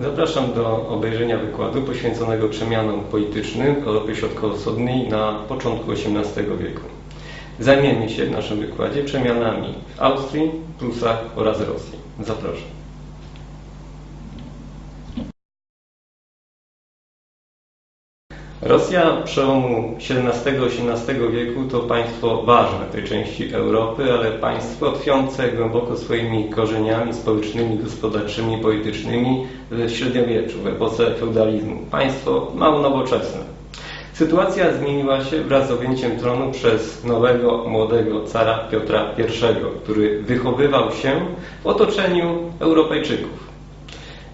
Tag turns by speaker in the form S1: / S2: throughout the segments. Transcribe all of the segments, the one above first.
S1: Zapraszam do obejrzenia wykładu poświęconego przemianom politycznym w Europie Środkowo-Wschodniej na początku XVIII wieku. Zajmiemy się w naszym wykładzie przemianami w Austrii, Prusach oraz Rosji. Zapraszam. Rosja przełomu XVII-XVIII wieku to państwo ważne tej części Europy, ale państwo tkwiące głęboko swoimi korzeniami społecznymi, gospodarczymi, politycznymi w średniowieczu, w epoce feudalizmu. Państwo mało nowoczesne. Sytuacja zmieniła się wraz z objęciem tronu przez nowego, młodego cara Piotra I, który wychowywał się w otoczeniu Europejczyków.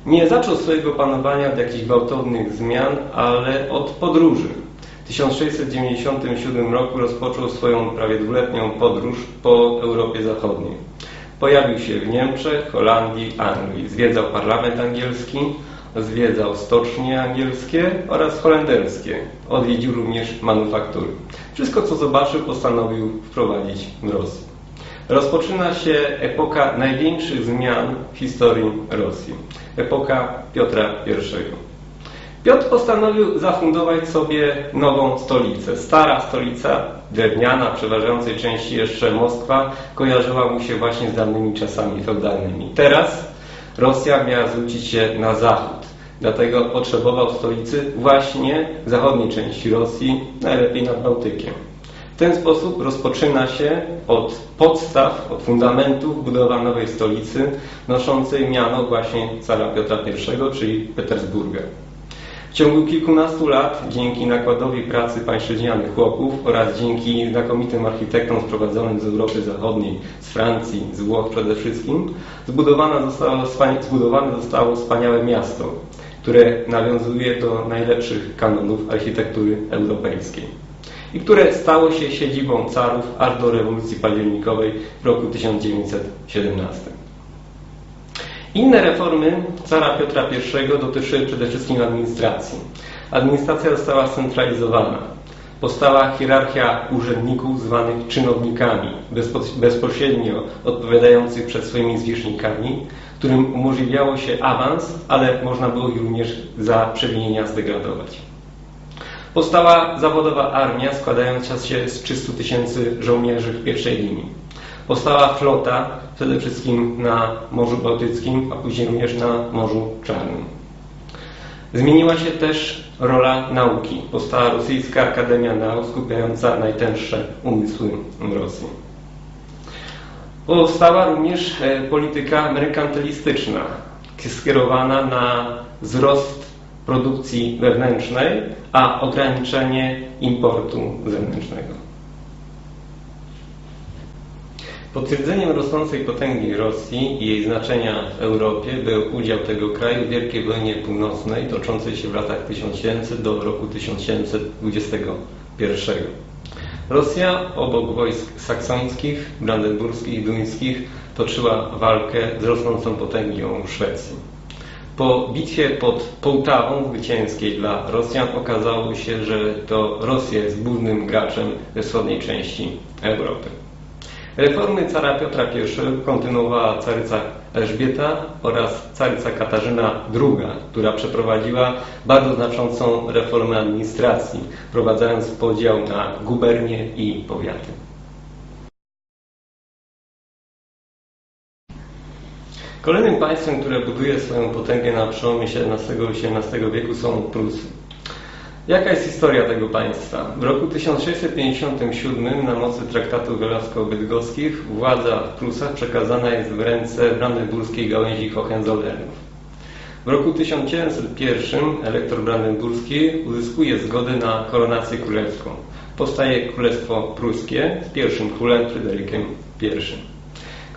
S1: Nie zaczął swojego panowania od jakichś gwałtownych zmian, ale od podróży. W 1697 roku rozpoczął swoją prawie dwuletnią podróż po Europie Zachodniej. Pojawił się w Niemczech, Holandii, Anglii. Zwiedzał parlament angielski, zwiedzał stocznie angielskie oraz holenderskie. Odwiedził również manufaktury. Wszystko, co zobaczył, postanowił wprowadzić w Rosji. Rozpoczyna się epoka największych zmian w historii Rosji. Epoka Piotra I. Piotr postanowił zafundować sobie nową stolicę. Stara stolica, drewniana, przeważającej części jeszcze Moskwa, kojarzyła mu się właśnie z dawnymi czasami feudalnymi. Teraz Rosja miała zwrócić się na zachód. Dlatego potrzebował stolicy właśnie w zachodniej części Rosji, najlepiej nad Bałtykiem. Ten sposób rozpoczyna się od podstaw, od fundamentów budowa nowej stolicy, noszącej miano właśnie cara Piotra I, czyli Petersburga. W ciągu kilkunastu lat, dzięki nakładowi pracy pańszczyźnianych chłopów oraz dzięki znakomitym architektom sprowadzonym z Europy Zachodniej, z Francji, z Włoch przede wszystkim, zbudowane zostało, zbudowane zostało wspaniałe miasto, które nawiązuje do najlepszych kanonów architektury europejskiej i które stało się siedzibą carów aż do rewolucji październikowej w roku 1917. Inne reformy cara Piotra I dotyczyły przede wszystkim administracji. Administracja została scentralizowana. Powstała hierarchia urzędników zwanych czynownikami, bezpośrednio odpowiadających przed swoimi zwierzchnikami, którym umożliwiało się awans, ale można było ich również za przewinienia zdegradować. Powstała zawodowa armia składająca się z 300 tysięcy żołnierzy w pierwszej linii. Powstała flota przede wszystkim na Morzu Bałtyckim, a później również na Morzu Czarnym. Zmieniła się też rola nauki. Powstała Rosyjska Akademia Nauk skupiająca najtęższe umysły Rosji. Powstała również polityka merkantylistyczna, skierowana na wzrost produkcji wewnętrznej, a ograniczenie importu zewnętrznego. Potwierdzeniem rosnącej potęgi Rosji i jej znaczenia w Europie był udział tego kraju w Wielkiej Wojnie Północnej, toczącej się w latach 1700 do roku 1721. Rosja obok wojsk saksońskich, brandenburskich i duńskich toczyła walkę z rosnącą potęgą Szwecji. Po bitwie pod Połtawą zwycięskiej dla Rosjan okazało się, że to Rosja jest głównym graczem we wschodniej części Europy. Reformy cara Piotra I kontynuowała caryca Elżbieta oraz caryca Katarzyna II, która przeprowadziła bardzo znaczącą reformę administracji, wprowadzając podział na gubernie i powiaty. Kolejnym państwem, które buduje swoją potęgę na przełomie XVII i XVIII wieku są Prusy. Jaka jest historia tego państwa? W roku 1657 na mocy traktatu Wielarsko-Bydgoskich władza w Prusach przekazana jest w ręce brandenburskiej gałęzi Hohenzollernów. W roku 1901 elektor brandenburski uzyskuje zgodę na koronację królewską. Powstaje Królestwo Pruskie z pierwszym królem Fryderykiem I.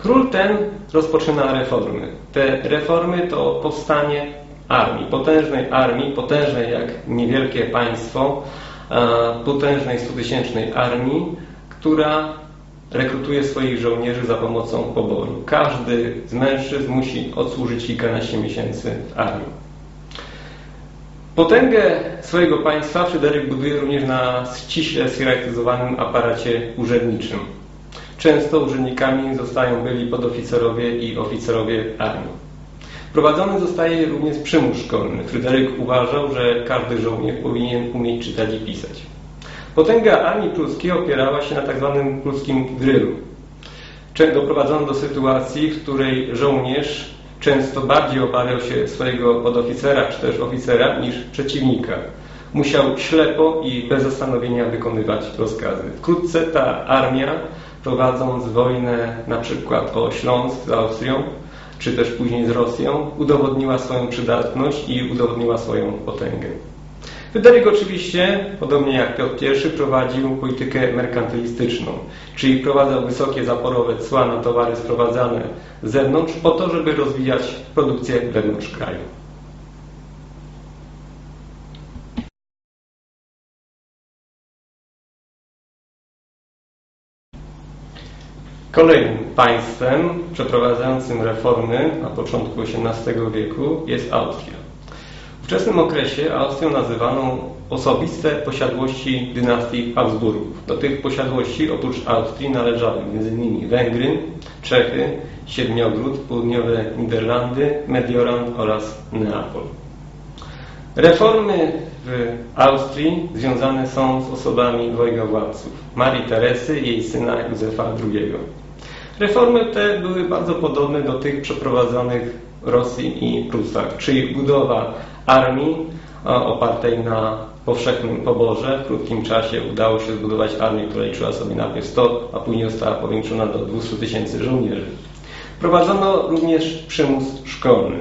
S1: Król ten rozpoczyna reformy. Te reformy to powstanie armii, potężnej armii, potężnej jak niewielkie państwo, potężnej stutysięcznej armii, która rekrutuje swoich żołnierzy za pomocą poboru. Każdy z mężczyzn musi odsłużyć kilkanaście miesięcy w armii. Potęgę swojego państwa Fryderyk buduje również na ściśle schierarchizowanym aparacie urzędniczym. Często urzędnikami zostają byli podoficerowie i oficerowie armii. Wprowadzony zostaje również przymus szkolny. Fryderyk uważał, że każdy żołnierz powinien umieć czytać i pisać. Potęga armii pruskiej opierała się na tzw. pruskim drylu. Doprowadzono do sytuacji, w której żołnierz często bardziej obawiał się swojego podoficera czy też oficera niż przeciwnika. Musiał ślepo i bez zastanowienia wykonywać rozkazy. Wkrótce ta armia, prowadząc wojnę na przykład o Śląsk z Austrią, czy też później z Rosją, udowodniła swoją przydatność i udowodniła swoją potęgę. Fryderyk oczywiście, podobnie jak Piotr I, prowadził politykę merkantylistyczną, czyli wprowadzał wysokie zaporowe cła na towary sprowadzane z zewnątrz po to, żeby rozwijać produkcję wewnątrz kraju. Kolejnym państwem przeprowadzającym reformy na początku XVIII wieku jest Austria. W wczesnym okresie Austrią nazywano osobiste posiadłości dynastii Habsburgów. Do tych posiadłości oprócz Austrii należały m.in. Węgry, Czechy, Siedmiogród, południowe Niderlandy, Medioran oraz Neapol. Reformy w Austrii związane są z osobami dwojga władców, Marii Teresy i jej syna Józefa II. Reformy te były bardzo podobne do tych przeprowadzonych w Rosji i Prusach, czyli budowa armii opartej na powszechnym poborze. W krótkim czasie udało się zbudować armię, która liczyła sobie najpierw 100, a później została powiększona do 200 tysięcy żołnierzy. Prowadzono również przymus szkolny.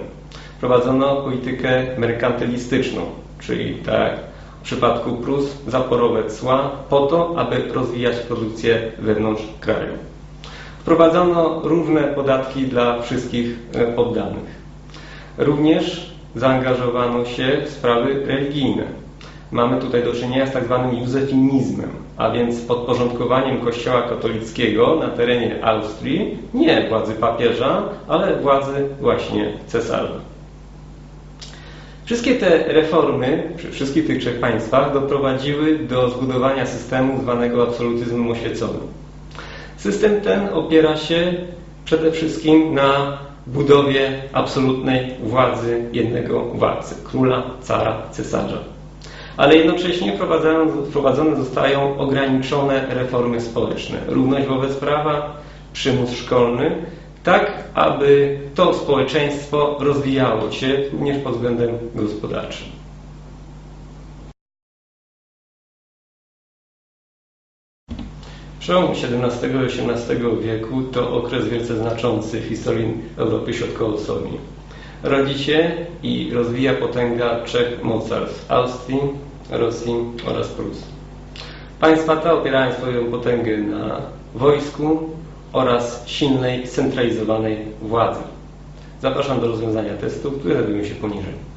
S1: Prowadzono politykę merkantylistyczną, czyli tak w przypadku Prus zaporowe cła po to, aby rozwijać produkcję wewnątrz kraju. Wprowadzono równe podatki dla wszystkich e, poddanych. Również zaangażowano się w sprawy religijne. Mamy tutaj do czynienia z tak zwanym józefinizmem, a więc podporządkowaniem Kościoła katolickiego na terenie Austrii nie władzy papieża, ale władzy właśnie cesarza. Wszystkie te reformy przy wszystkich tych trzech państwach doprowadziły do zbudowania systemu zwanego absolutyzmem oświeconym. System ten opiera się przede wszystkim na budowie absolutnej władzy jednego władcy, króla, cara, cesarza. Ale jednocześnie wprowadzone zostają ograniczone reformy społeczne. Równość wobec prawa, przymus szkolny, tak aby to społeczeństwo rozwijało się również pod względem gospodarczym. Przełom XVII i XVIII wieku to okres wielce znaczący w historii Europy Środkowo-Wschodniej. Rodzi się i rozwija potęga trzech mocarstw Austrii, Rosji oraz Prus. Państwa te opierają swoją potęgę na wojsku oraz silnej, centralizowanej władzy. Zapraszam do rozwiązania testu, które znajdują się poniżej.